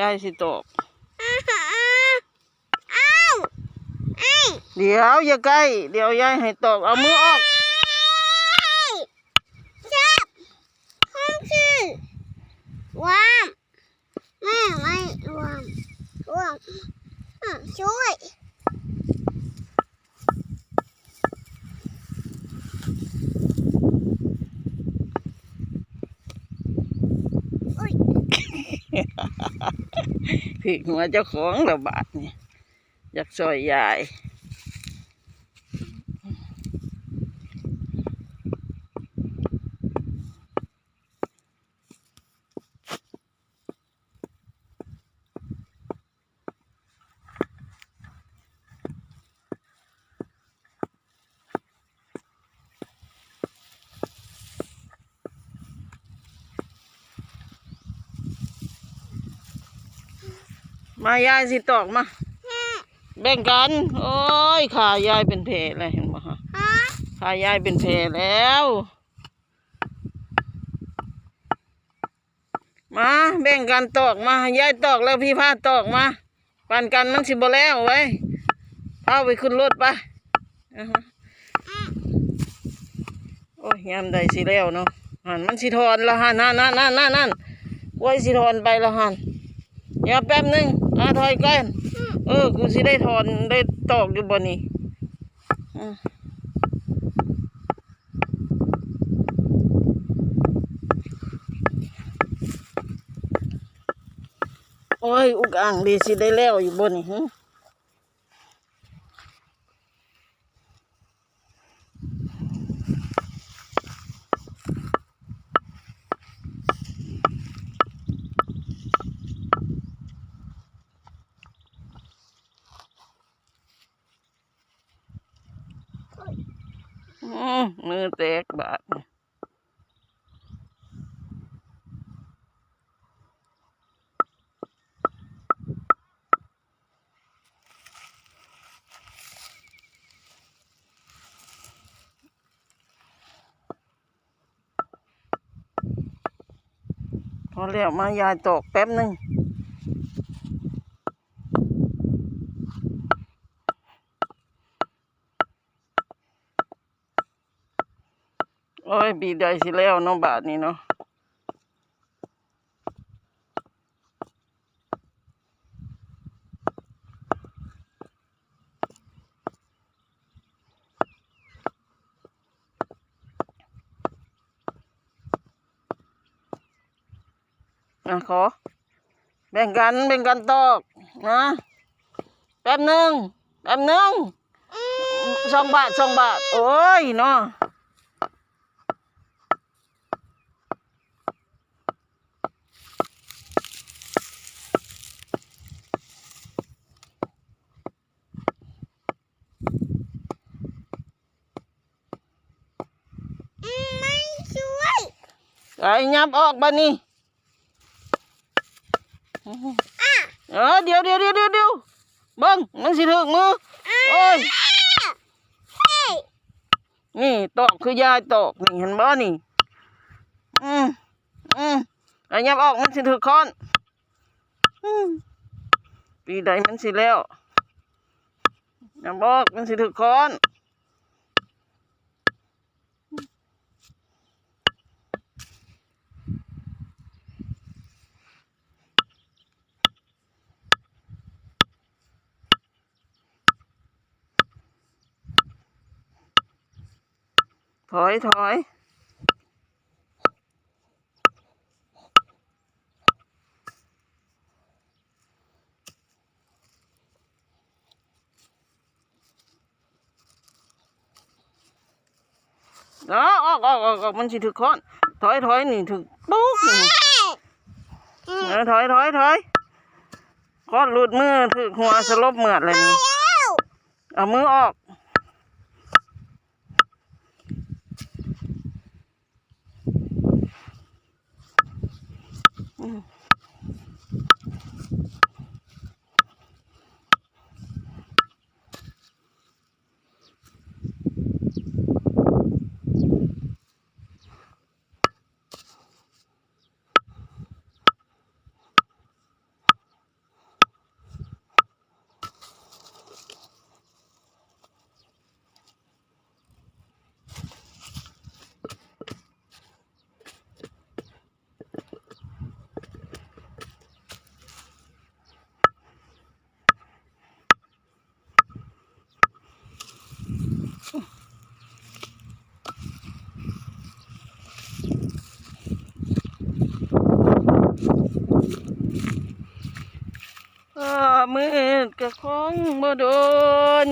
ยายสิตอกอ้าวอ้าวไอ้เดี๋ยวอย่าใกล้ เดี๋ยวยายให้ตอกเอามือออกจับห้องคือวามแม่ไม่วามวามอะช่วยอุ้ย ผิดหัวเจ้าของระบาดนี่อยากซอยยาย มายายสิตอกมา แบ่งกัน โอ้ยขายายเป็นแผลเลยเห็นบ่ฮะฮะขายายเป็นแผลแล้ว มาแบ่งกันตอกมายายตอกแล้วพี่พาตอกมาปันกันมันสิบ่แล้วไว้ยเอาไปขึ้นรถไปอ่าฮะโอ้ยยามใดสิแล้วเนาะหันมันสิทอนละหันนั่นนั่นนั่นนั่นนั่นไว้สิทอนไปละหันอย่าแป๊บหนึง อ่าถอยก่อนเออ กูสิได้ทอนได้ตอกอยู่บ่นี่อืมโอ้ย อุกอ่างดีสิได้แล้วอยู่บน มือแตกบาดพอแล้วมายายตอกแป๊บหนึง ยปีใดสิแล้วเนาะบาทนี้เนาะอะขอ แบ่งกันแบ่งกันตอกนะแป๊บหนึ่งแป๊บหนึ่งสองบาทสองบาท โอ้ยเนาะ อืมไม่ช่วย ไอ้ ยับออกบ้านี่อะเออเดี๋ยวเดี๋ยวเดี๋ยวเดี๋ยวเดี๋ยวเบิ้งมันสิถึงมือโอ้ยเฮ้ยนี่ตอกคือยายตอกนี่เห็นบ่นี่อืมอืมไอ้ยับออกมันสิถึงคอนอืมปีใดมันสิแล้วยับออกมันสิถึงคอน ถอยถอยเนาะออกออกออกออกมันสิถึกคอนถอยถอยนี่ถึกปุ๊กนี่เออถอยถอยถอยคอนหลุดมือถึกหัวสลบเหมือดเลยนี่เอามือออก พ่อมืดกะคงบ่โดน